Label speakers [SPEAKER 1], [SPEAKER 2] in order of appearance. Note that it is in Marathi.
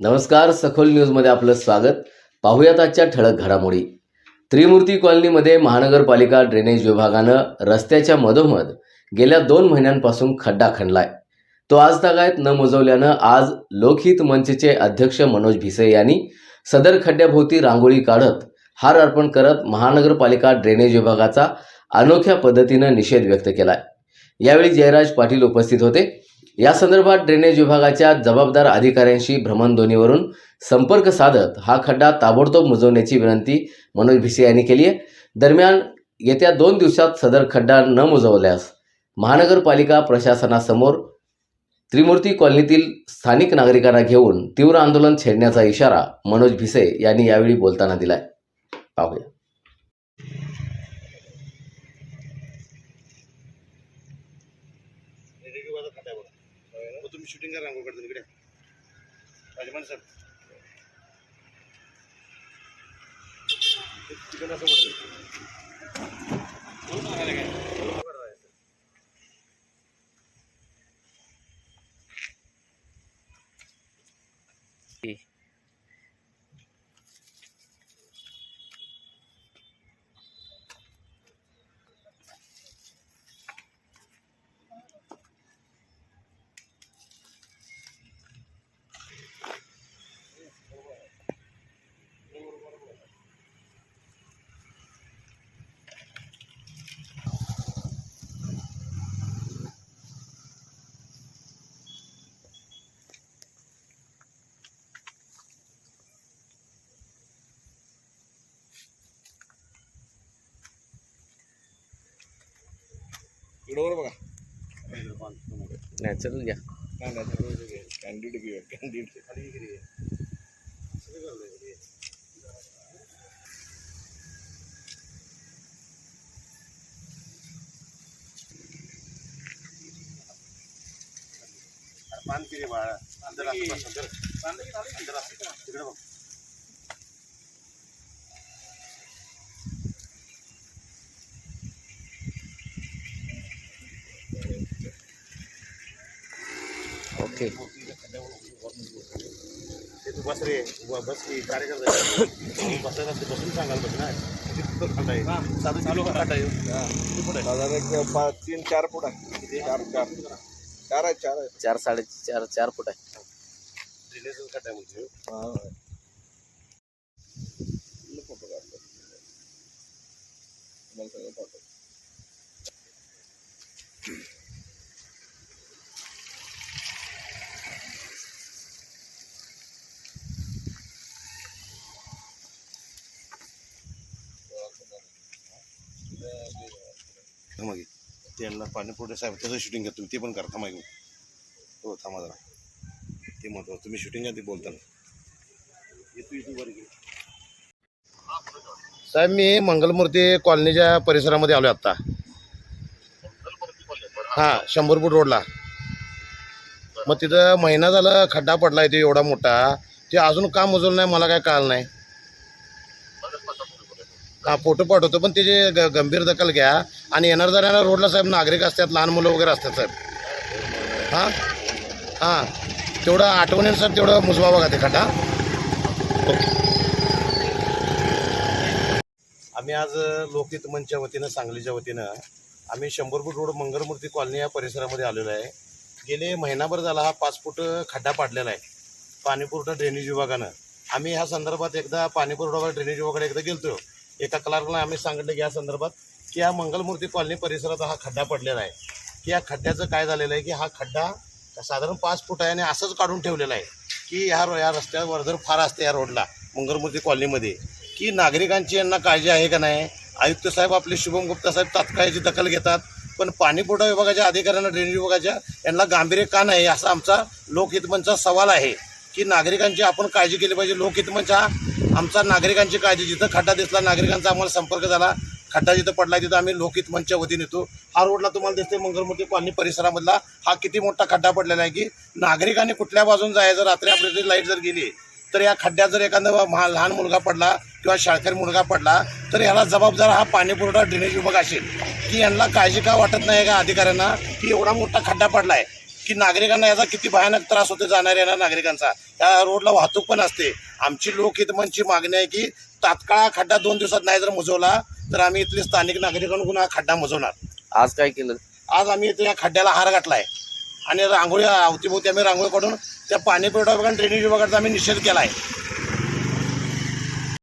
[SPEAKER 1] नमस्कार सखोल न्यूजमध्ये आपलं स्वागत. पाहूयात आजच्या ठळक घडामोडी. त्रिमूर्ती कॉलनीमध्ये महानगरपालिका ड्रेनेज विभागानं रस्त्याच्या मधोमध गेल्या दोन महिन्यांपासून खड्डा खणलाय. तो आज तागायत न मुजवल्यानं आज लोकहित मंचचे अध्यक्ष मनोज भिसे यांनी सदर खड्ड्याभोवती रांगोळी काढत हार अर्पण करत महानगरपालिका ड्रेनेज विभागाचा अनोख्या पद्धतीनं निषेध व्यक्त केलाय. यावेळी जयराज पाटील उपस्थित होते. या संदर्भात ड्रेनेज विभागाच्या जबाबदार अधिकाऱ्यांशी भ्रमणध्वनीवरून संपर्क साधत हा खड्डा ताबडतोब मुजवण्याची विनंती मनोज भिसे यांनी केली आहे. दरम्यान येत्या दोन दिवसात सदर खड्डा न मुजवल्यास महानगरपालिका प्रशासनासमोर त्रिमूर्ती कॉलनीतील स्थानिक नागरिकांना घेऊन तीव्र आंदोलन छेडण्याचा इशारा मनोज भिसे यांनी यावेळी बोलताना दिलाय. पाहूया.
[SPEAKER 2] बघा मग तुम्ही शूटिंग करा रांगोळ काढतो इकडे राजमान सर तिकडे असं पडतं इकडे वर बघा
[SPEAKER 1] नॅचरल घ्या
[SPEAKER 2] कॅन्डिड घेऊया कॅन्डिड खाली पान किती बाळा अंदर असं बस, अंदर अंदर असं. तिकडे बघ
[SPEAKER 1] ओके.
[SPEAKER 2] ते तू बस रे बस की कार्यकर्ता आहे. बसायला ते बसून सांगाल बस ना. किती फूट खड्डा आहे साधं चालू
[SPEAKER 3] साधारण एक पाच तीन चार फूट आहे. चार चार. चार आहे चार आहे.
[SPEAKER 1] चार चार फूट आहे.
[SPEAKER 2] ड्रेनेजचा म्हणजे.
[SPEAKER 3] फोटो सगळं
[SPEAKER 2] त्यांना पाणीपुरवठा साहेब त्याचं शूटिंग घ्या तुम्ही ते पण करा थांबा घेऊन हो थांबा जरा. ते महत्वाचं तुम्ही शूटिंग घ्या ते बोलताना. येतो बरं. साहेब मी मंगलमूर्ती कॉलनीच्या परिसरामध्ये आलो आत्ता. हां शंभर फूट रोडला. मग तिथं महिना झाला खड्डा पडला आहे ते एवढा मोठा. ते अजून का मुजवलं नाही मला काय कळलं नाही. फोटो पाठवतो पण त्याची ग गंभीर दखल घ्या. आणि येणार जाणाऱ्या रोडला साहेब नागरिक असतात लहान मुलं वगैरे असतात साहेब. हां? हां. तेवढं आठवणीनुसार तेवढं मुजवा बघा ते खड्डा आम्ही आज लोकहित मंचच्या वतीनं सांगलीच्या वतीनं आम्ही शंभर फूट रोड मंगलमूर्ती कॉलनी या परिसरामध्ये आलेलो आहे. गेले महिनाभर झाला हा पाच फूट खड्डा पाडलेला आहे. पाणीपुरवठा ड्रेनेज विभागानं. आम्ही ह्या संदर्भात एकदा पाणीपुरवठा ड्रेनेज विभागाकडे एकदा गेलतो. एका क्लार्कला आम्ही सांगितलं की या संदर्भात की या मंगलमूर्ती कॉलनी परिसरात हा खड्डा पडलेला आहे. की या खड्ड्याचं काय झालेलं आहे की हा खड्डा साधारण पाच फूट आहे आणि असंच काढून ठेवलेला आहे की ह्या या रस्त्यावर जर फार असते या रोडला मंगलमूर्ती कॉलनीमध्ये. की नागरिकांची यांना काळजी आहे का नाही? आयुक्त साहेब आपले शुभम गुप्ता साहेब तात्काळची दखल घेतात पण पाणीपुरवठा विभागाच्या अधिकाऱ्यांना ड्रेनेज विभागाच्या यांना गांभीर्य का नाही असा आमचा लोकहितमनचा सवाल आहे. की नागरिकांची आपण काळजी केली पाहिजे. लोकहितमंच म्हणजे हा आमचा नागरिकांची काळजी जिथं खड्डा दिसला नागरिकांचा आम्हाला संपर्क झाला. खड्डा जिथं पडला तिथं आम्ही लोकहित मंचच्या वतीने येतो. हा रोडला तुम्हाला दिसते मंगलमूर्ती कॉलनी परिसरामधला. हा किती मोठा खड्डा पडलेला आहे की नागरिकांनी कुठल्या बाजून जायचं रात्री आपली लाइट जर गेली तर या खड्ड्यात जर एखादा महा- लहान मुलगा पडला किंवा शाळकरी मुलगा पडला तर याला जबाबदार हा पाणी पुरवठा ड्रेनेज विभाग असेल. की यांना काळजी का वाटत नाही का अधिकाऱ्यांना की एवढा मोठा खड्डा पडला आहे की नागरिकांना याचा किती भयानक त्रास होतो जाणाऱ्या येणाऱ्या नागरिकांचा. या रोडला वाहतूक पण असते. आमची लोकहितमनची मागणी आहे की तात्काळ हा खड्डा दोन दिवसात नाही जर मुजवला तर आम्ही इथले स्थानिक नागरिकांकडून हा खड्डा मुजवणार.
[SPEAKER 4] आज काय केलं?
[SPEAKER 2] आज आम्ही इथे या खड्ड्याला हार घातलाय. आणि रांगोळी अवतीभोवती आम्ही रांगोळी काढून त्या पाणी पुरवठा विभाग आणि ड्रेनेज विभागाचा आम्ही निषेध केला आहे